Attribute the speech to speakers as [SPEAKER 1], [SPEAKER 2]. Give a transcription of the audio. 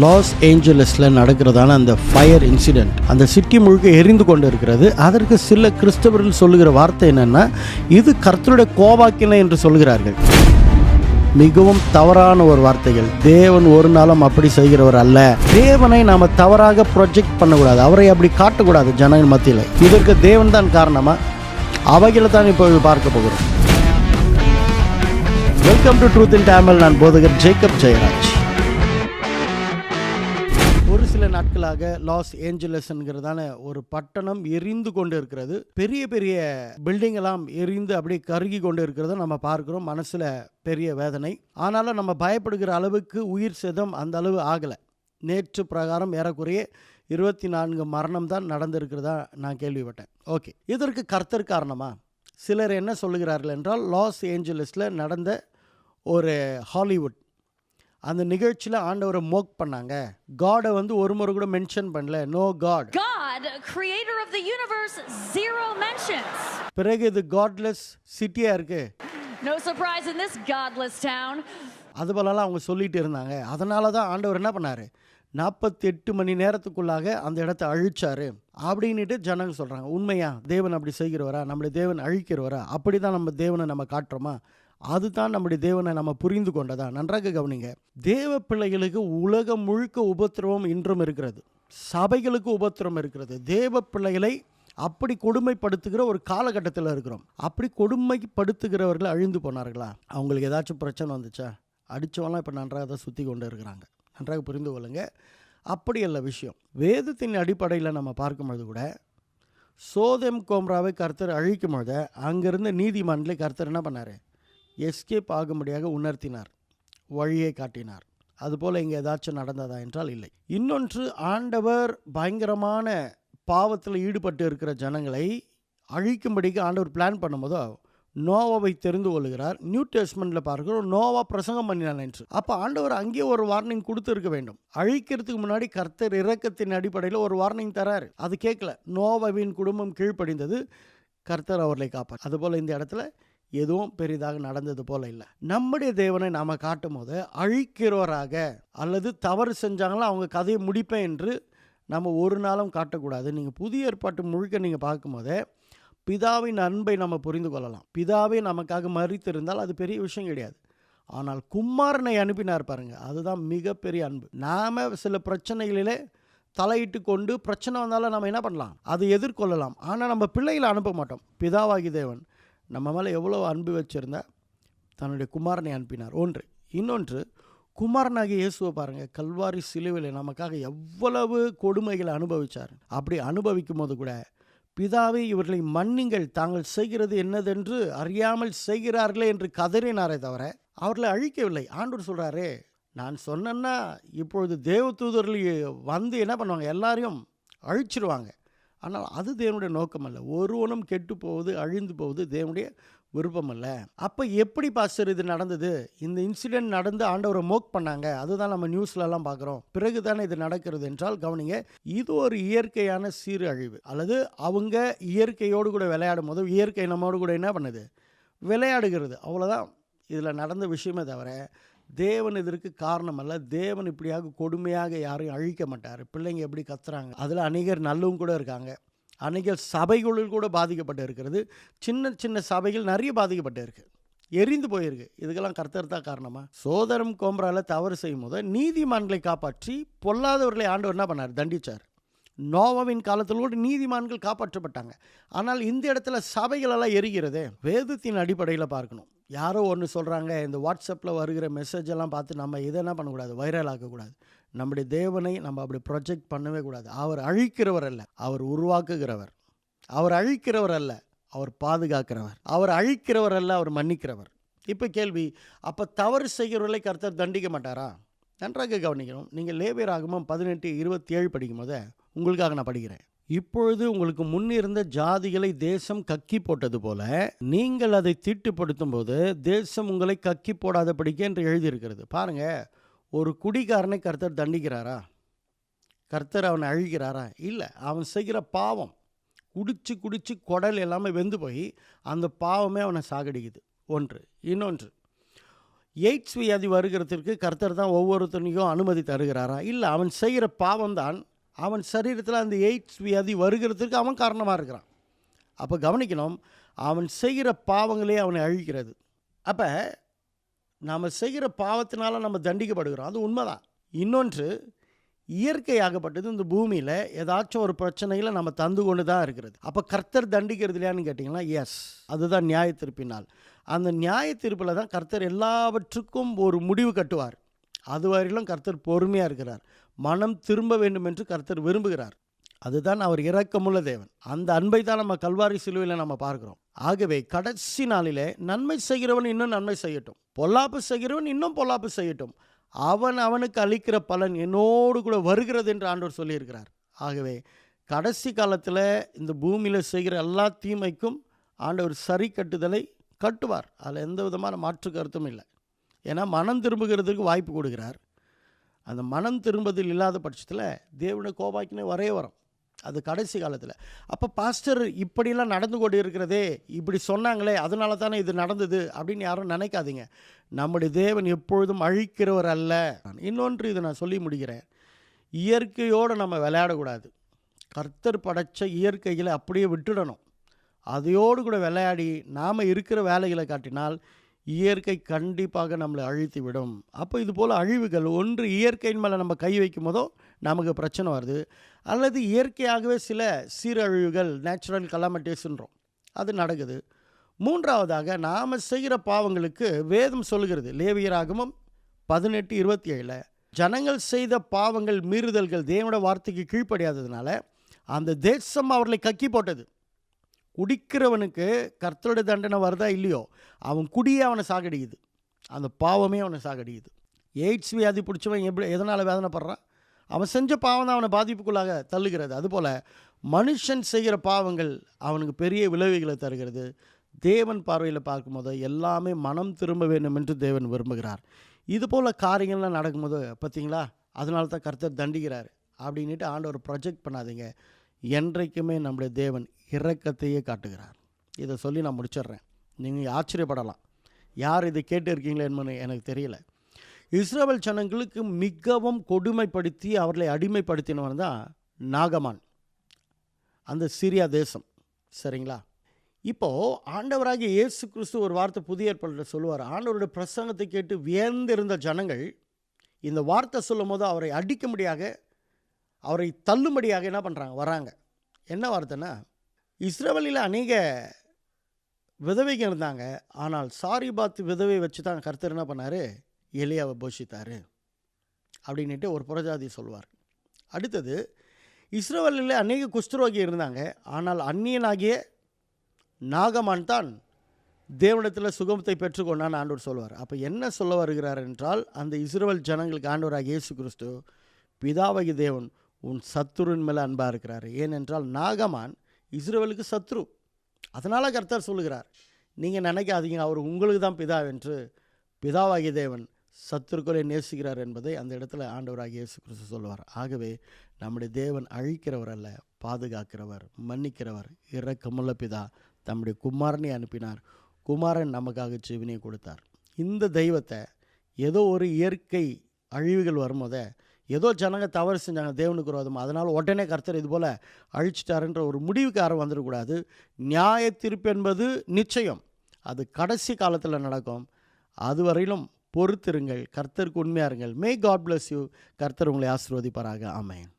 [SPEAKER 1] Loss ஏஞ்சலஸில் நடக்கிறதான அந்த fire incident அந்த city முழுக்க எரிந்து கொண்டு இருக்கிறது அதற்கு சில கிறிஸ்தவர்கள் சொல்லுகிற வார்த்தை என்னென்னா இது கர்த்தருடைய கோபாக்கினை என்று சொல்கிறார்கள். மிகவும் தவறான ஒரு வார்த்தைகள். தேவன் ஒரு நாளும் அப்படி செய்கிறவர் அல்ல. தேவனை நாம் தவறாக ப்ரொஜெக்ட் பண்ணக்கூடாது. அவரை அப்படி காட்டக்கூடாது ஜனங்கள் மத்தியில். இதற்கு தேவன் தான் காரணமாக அவைகளை தான் இப்போ பார்க்க போகிறோம். Welcome to truth in Tamil நான் போதகர் ஜேக்கப் ஜெயராஜ். நாட்களாக லாஸ் ஏஞ்சலஸ்ங்கிறதான ஒரு பட்டணம் எரிந்து கொண்டு இருக்கிறது பெரிய பெரிய பில்டிங் எல்லாம் எரிந்து அப்படியே கருகி கொண்டு இருக்கிறத நம்ம பார்க்கிறோம். மனசில் பெரிய வேதனை. ஆனாலும் நம்ம பயப்படுகிற அளவுக்கு உயிர் சேதம் அந்த அளவு ஆகலை. நேற்று பிரகாரம் ஏறக்குறைய இருபத்தி நான்கு மரணம் தான் நடந்திருக்கிறதா நான் கேள்விப்பட்டேன். ஓகே. இதற்கு கர்த்தர் காரணமா? சிலர் என்ன சொல்லுகிறார்கள் என்றால் லாஸ் ஏஞ்சலஸில் நடந்த ஒரு ஹாலிவுட் அந்த நிகழ்ச்சியில் ஆண்டவரை மோக் பண்ணாங்க. காடை வந்து ஒரு முறை கூட மென்ஷன் பண்ணல. No God
[SPEAKER 2] God, creator of the universe, zero mentions.
[SPEAKER 1] பிறகு இது காட்லெஸ் சிட்டியாக இருக்கு.
[SPEAKER 2] No surprise in this godless town.
[SPEAKER 1] அது போலலாம் அவங்க சொல்லிட்டு இருந்தாங்க. அதனால தான் ஆண்டவர் என்ன பண்ணார்? நாற்பத்தி எட்டு மணி நேரத்துக்குள்ளாக அந்த இடத்த அழிச்சாரு. அப்படின்னுட்டு ஜனங்க சொல்கிறாங்க உண்மையா? தேவன் அப்படி செய்கிறவரா? நம்முடைய தேவன் அழிக்கிறவரா? அப்படி தான் நம்ம தேவனை நம்ம காட்டுறோமா? அதுதான் நம்முடைய தேவனை நம்ம புரிந்து கொண்டதா? நன்றாக கவனிங்க. தேவ பிள்ளைகளுக்கு உலகம் முழுக்க உபத்திரவம் இன்றும் இருக்கிறது. சபைகளுக்கு உபத்திரம் இருக்கிறது. தேவ பிள்ளைகளை அப்படி கொடுமைப்படுத்துகிற ஒரு காலகட்டத்தில் இருக்கிறோம். அப்படி கொடுமைப்படுத்துகிறவர்கள் அழிந்து போனார்களா? அவங்களுக்கு ஏதாச்சும் பிரச்சனை வந்துச்சா? அடித்தவங்களாம் இப்போ நன்றாக தான் சுற்றி கொண்டு இருக்கிறாங்க. நன்றாக புரிந்து கொள்ளுங்க. அப்படி அல்ல விஷயம். வேதத்தின் அடிப்படையில் நம்ம பார்க்கும்பொழுது கூட சோதம் கோம்ராவை கர்த்தர் அழிக்கும் பொழுது அங்கிருந்த நீதிமன்றலை கர்த்தர் என்ன பண்ணார்? எஸ்கேப் ஆகும்படியாக உணர்த்தினார். வழியை காட்டினார். அதுபோல் இங்கே ஏதாச்சும் நடந்ததா என்றால் இல்லை. இன்னொன்று ஆண்டவர் பயங்கரமான பாவத்தில் ஈடுபட்டு இருக்கிற ஜனங்களை அழிக்கும்படிக்கு ஆண்டவர் பிளான் பண்ணும்போதோ நோவாவை தெரிந்து கொள்கிறார். நியூ டெஸ்ட்மெண்ட்டில் பார்க்கிறோம் நோவா பிரசங்கம் பண்ணினான் என்று. அப்போ ஆண்டவர் அங்கேயே ஒரு வார்னிங் கொடுத்துருக்க வேண்டும். அழிக்கிறதுக்கு முன்னாடி கர்த்தர் இறக்கத்தின் அடிப்படையில் ஒரு வார்னிங் தராரு. அது கேட்கல. நோவாவின் குடும்பம் கீழ்ப்படிந்தது. கர்த்தர் அவர்களை காப்பார் அதுபோல் இந்த இடத்துல எதுவும் பெரிதாக நடந்தது போல இல்லை. நம்முடைய தேவனை நாம் காட்டும் போது அழிக்கிறவராக அல்லது தவறு செஞ்சாங்களோ அவங்க கதையை முடிப்பேன் என்று நம்ம ஒரு நாளும் காட்டக்கூடாது. நீங்கள் புதிய ஏற்பாட்டு முழுக்க நீங்கள் பார்க்கும்போதே பிதாவின் அன்பை நம்ம புரிந்து கொள்ளலாம். பிதாவே நமக்காக மறித்திருந்தால் அது பெரிய விஷயம் கிடையாது. ஆனால் குமாரனை அனுப்பினார் பாருங்கள் அதுதான் மிகப்பெரிய அன்பு. நாம் சில பிரச்சனைகளிலே தலையிட்டு கொண்டு பிரச்சனை வந்தாலும் நம்ம என்ன பண்ணலாம்? அதை எதிர்கொள்ளலாம். ஆனால் நம்ம பிள்ளைகளை அனுப்ப மாட்டோம். பிதாவாகி தேவன் நம்ம மேலே எவ்வளோ அன்பு வச்சுருந்தா தன்னுடைய குமாரனை அனுப்பினார். ஒன்று. இன்னொன்று குமாரனாகிய இயேசுவை பாருங்கள் கல்வாரி சிலுவையில் நமக்காக எவ்வளவு கொடுமைகளை அனுபவித்தார் அப்படி அனுபவிக்கும் போது கூட பிதாவே இவர்களை மன்னிங்கள் தாங்கள் செய்கிறது என்னதென்று அறியாமல் செய்கிறார்களே என்று கதறினாரே தவிர அவர்களை அழிக்கவில்லை. ஆண்டோர் சொல்கிறாரே நான் சொன்னேன்னா இப்பொழுது தேவதூதர்கள் வந்து என்ன பண்ணுவாங்க? எல்லாரையும் அழிச்சிருவாங்க. ஆனால் அது தேவனுடைய நோக்கம் அல்ல ஒருவனும் கெட்டு போவது அழிந்து போவது தேவனுடைய விருப்பம் அல்ல அப்போ எப்படி பாஸ்டர் இது நடந்தது? இந்த இன்சிடென்ட் நடந்து ஆண்டவரை மோக் பண்ணாங்க. அதுதான் நம்ம நியூஸ்லலாம் பார்க்குறோம். பிறகு தானே இது நடக்கிறது என்றால் கவனிங்க இது ஒரு இயற்கையான சீரு அழிவு. அல்லது அவங்க இயற்கையோடு கூட விளையாடும் போது இயற்கை நம்மோடு கூட என்ன பண்ணுது? விளையாடுகிறது. அவ்வளோதான் இதில் நடந்த விஷயமே தவிர தேவன் இதற்கு காரணம் அல்ல. தேவன் இப்படியாக கொடுமையாக யாரையும் அழிக்க மாட்டார். பிள்ளைங்க எப்படி கத்துறாங்க? அதில் அநேகர் நல்லவும் கூட இருக்காங்க. அநேகர் சபைகளில் கூட பாதிக்கப்பட்டு இருக்கிறது. சின்ன சின்ன சபைகள் நிறைய பாதிக்கப்பட்டு இருக்கு. எரிந்து போயிருக்கு. இதுக்கெல்லாம் கர்த்தர் தான் காரணமா? சோதரம் கோம்பரால தவறு செய்யும் போது நீதிமான்களை காப்பாற்றி பொல்லாதவர்களை ஆண்டவர் என்ன பண்ணார்? தண்டிச்சார். நோவாவின் காலத்தில் கூட நீதிமான்கள் காப்பாற்றப்பட்டாங்க. ஆனால் இந்த இடத்துல சபைகளெல்லாம் எரிகிறதே வேதத்தின் அடிப்படையில் பார்க்கணும். யாரோ ஒன்று சொல்கிறாங்க இந்த வாட்ஸ்அப்பில் வருகிற மெசேஜ் எல்லாம் பார்த்து நம்ம இதை என்ன பண்ணக்கூடாது? வைரல் ஆக்கக்கூடாது. நம்முடைய தேவனை நம்ம அப்படி ப்ரொஜெக்ட் பண்ணவே கூடாது. அவர் அழிக்கிறவர் அல்ல. அவர் உருவாக்குகிறவர். அவர் அழிக்கிறவர் அல்ல. அவர் பாதுகாக்கிறவர். அவர் அழிக்கிறவர் அல்ல அவர் மன்னிக்கிறவர். இப்போ கேள்வி அப்போ தவறு செய்கிறவர்களை கருத்தர் தண்டிக்க மாட்டாரா? நன்றாக கவனிக்கணும் நீங்கள் லேபியர் ஆகமும் பதினெட்டு இருபத்தி ஏழு படிக்கும் போது உங்களுக்காக நான் படிக்கிறேன். இப்பொழுது உங்களுக்கு முன்னிருந்த ஜாதிகளை தேசம் கக்கி போட்டது போல நீங்கள் அதை தீட்டுப்படுத்தும் போது தேசம் உங்களை கக்கி போடாதபடிக்கே என்று எழுதியிருக்கிறது. பாருங்க ஒரு குடிகாரனை கர்த்தர் தண்டிக்கிறாரா? கர்த்தர் அவனை அழிகிறாரா இல்லை அவன் செய்கிற பாவம் குடிச்சு குடிச்சு குடல் எல்லாமே வெந்து போய் அந்த பாவமே அவனை சாகடிக்குது. ஒன்று. இன்னொன்று எய்ட்ஸ் வியாதி வருகிறதுக்கு கர்த்தர் தான் ஒவ்வொருத்தனையும் அனுமதி தருகிறாரா? இல்லை அவன் செய்கிற பாவம் தான் அவன் சரீரத்தில் அந்த எய்ட்ஸ் வியாதி வருகிறதுக்கு அவன் காரணமாக இருக்கிறான். அப்போ கவனிக்கணும் அவன் செய்கிற பாவங்களே அவனை அழிக்கிறது. அப்போ நாம் செய்கிற பாவத்தினால நம்ம தண்டிக்கப்படுகிறோம். அது உண்மைதான். இன்னொன்று இயற்கையாகப்பட்டது இந்த பூமியில் ஏதாச்சும் ஒரு பிரச்சனையில் நம்ம தந்து கொண்டு தான் இருக்கிறது. அப்போ கர்த்தர் தண்டிக்கிறது இல்லையான்னு கேட்டிங்கன்னா எஸ் அதுதான் நியாய தீர்ப்பினால் அந்த நியாய தீர்ப்பில் தான் கர்த்தர் எல்லாவற்றுக்கும் ஒரு முடிவு கட்டுவார். அதுவரையிலும் கர்த்தர் பொறுமையாக இருக்கிறார். மனம் திரும்ப வேண்டும் என்று கர்த்தர் விரும்புகிறார். அதுதான் அவர் இரக்கமுள்ள தேவன். அந்த அன்பை தான் நம்ம கல்வாரி சிலுவையில் நம்ம பார்க்குறோம். ஆகவே கடைசி நாளிலே நன்மை செய்கிறவன் இன்னும் நன்மை செய்யட்டும். பொல்லாப்பு செய்கிறவன் இன்னும் பொல்லாப்பு செய்யட்டும். அவன் அவனுக்கு அளிக்கிற பலன் என்னோடு கூட வருகிறது என்று ஆண்டவர் சொல்லியிருக்கிறார். ஆகவே கடைசி காலத்தில் இந்த பூமியில் செய்கிற எல்லா தீமைக்கும் ஆண்டவர் சரி கட்டுதலை கட்டுவார். அதில் எந்த விதமான மாற்று கருத்தும் இல்லை. ஏன்னா மனம் திரும்புகிறதுக்கு வாய்ப்பு கொடுக்கிறார். அந்த மனம் திரும்பதில் இல்லாத பட்சத்தில் தேவனை கோபாக்கினே வரே வரும். அது கடைசி காலத்தில். அப்போ பாஸ்டர் இப்படிலாம் நடந்து கொண்டு இருக்கிறதே இப்படி சொன்னாங்களே அதனால தானே இது நடந்தது அப்படின்னு யாரும் நினைக்காதீங்க. நம்முடைய தேவன் எப்பொழுதும் அழிக்கிறவர் அல்ல. இன்னொன்று இதை நான் சொல்லி முடிக்கிறேன். இயற்கையோடு நம்ம விளையாடக்கூடாது. கர்த்தர் படைச்ச இயற்கைகளை அப்படியே விட்டுடணும். அதையோடு கூட விளையாடி நாம் இருக்கிற வேலைகளை காட்டினால் இயற்கை கண்டிப்பாக நம்மளை அழித்து விடும் அப்போ இது போல் அழிவுகள் ஒன்று இயற்கையின் மேலே நம்ம கை வைக்கும் போதோ நமக்கு பிரச்சனை வருது. அல்லது இயற்கையாகவே சில சீரழிவுகள் நேச்சுரல் கலாமிட்டிஸ்ன்றோம் அது நடக்குது. மூன்றாவதாக நாம் செய்கிற பாவங்களுக்கு வேதம் சொல்கிறது லேவியராகமும் பதினெட்டு இருபத்தி ஏழில் ஜனங்கள் செய்த பாவங்கள் மீறுதல்கள் தேவனோட வார்த்தைக்கு கீழ்ப்படியாததுனால அந்த தேசம் அவர்களை கக்கி போட்டது. குடிக்கிறவனுக்கு கர்த்தருடைய தண்டனை வருதா இல்லையோ அவன் குடியே அவனை சாகடிக்குது. அந்த பாவமே அவனை சாகடிக்குது. எய்ட்ஸ் வியாதி பிடிச்சவன் எப்படி எதனால் வேதனைப்படுறான்? அவன் செஞ்ச பாவம் தான் அவனை பாதிப்புக்குள்ளாக தள்ளுகிறது. அதுபோல் மனுஷன் செய்கிற பாவங்கள் அவனுக்கு பெரிய விளைவுகளை தருகிறது. தேவன் பார்வையில் பார்க்கும்போது எல்லாமே மனம் திரும்ப வேண்டும் என்று தேவன் விரும்புகிறார். இது போல் காரியங்கள்லாம் நடக்கும்போது பார்த்தீங்களா? அதனால தான் கர்த்தர் தண்டிக்கிறார். அப்படின்ட்டு ஆண்டவர் ப்ரொஜெக்ட் பண்ணாதீங்க. என்றைக்குமே நம்முடைய தேவன் இரக்கத்தையே காட்டுகிறார். இதை சொல்லி நான் முடிச்சிடுறேன். நீங்கள் ஆச்சரியப்படலாம். யார் இதை கேட்டு இருக்கீங்களே என்பது எனக்கு தெரியல. இஸ்ரேல் ஜனங்களுக்கு மிகவும் கொடுமைப்படுத்தி அவர்களை அடிமைப்படுத்தினவன் தான் நாகமான். அந்த சிரியா தேசம். சரிங்களா? இப்போது ஆண்டவராகிய இயேசு கிறிஸ்து ஒரு வார்த்தை புதிய ஏற்பாட்டில் சொல்லுவார். ஆண்டவருடைய பிரசங்கத்தை கேட்டு வியந்திருந்த ஜனங்கள் இந்த வார்த்தை சொல்லும் போது அவரை அடிக்கும்படியாக அவரை தள்ளும்படியாக என்ன பண்ணுறாங்க வராங்க. என்ன வார்த்தைன்னா இஸ்ரேவலில் அநேக விதவைகள் இருந்தாங்க. ஆனால் சாரி பாத் விதவை வச்சு தான் கர்த்தர் என்ன பண்ணார்? எலியாவை போஷித்தார். அப்படின்ட்டு ஒரு புறஜாதி சொல்வார். அடுத்தது இஸ்ரோவலில் அநேக குஷ்டரோகி இருந்தாங்க. ஆனால் அந்நியனாகிய நாகமான் தான் தேவனத்தில் சுகமத்தை பெற்றுக்கொண்டான்னு ஆண்டவர் சொல்வார். அப்போ என்ன சொல்ல வருகிறார் என்றால் அந்த இஸ்ரோவல் ஜனங்களுக்கு ஆண்டவராக இயேசு கிறிஸ்து பிதாவகி தேவன் உன் சத்துருவின் மேலே அன்பாக இருக்கிறார். ஏனென்றால் நாகமான் இஸ்ரேலுக்கு சத்ரு. அதனால் கர்த்தர் சொல்லுகிறார் நீங்கள் நினைக்காதீங்க அவர் உங்களுக்கு தான் பிதா என்று பிதாவாகிய தேவன் சத்துருக்களை நேசிக்கிறார் என்பதை அந்த இடத்துல ஆண்டவராகிய இயேசு கிறிஸ்து சொல்லுவார். ஆகவே நம்முடைய தேவன் அழிக்கிறவர் அல்ல பாதுகாக்கிறவர் மன்னிக்கிறவர் இரக்கமுள்ள பிதா தம்முடைய குமாரனை அனுப்பினார். குமாரன் நமக்காக ஜீவனையை கொடுத்தார். இந்த தெய்வத்தை ஏதோ ஒரு இயற்கை அழிவுகள் வரும்போதே ஏதோ ஜனங்க தவறு செஞ்சாங்க தேவனுக்கு விரோதமாக அதனால் உடனே கர்த்தர் இது போல் அழிச்சிட்டாருன்ற ஒரு முடிவுக்கு யாரும் வந்துடக்கூடாது. நியாய தீர்ப்பு என்பது நிச்சயம். அது கடைசி காலத்தில் நடக்கும். அதுவரையிலும் பொறுத்திருங்கள். கர்த்தருக்கு உண்மையாக இருங்கள். மே காட் பிளஸ் யூ கர்த்தர் உங்களை ஆசீர்வதிப்பாராக. ஆமென்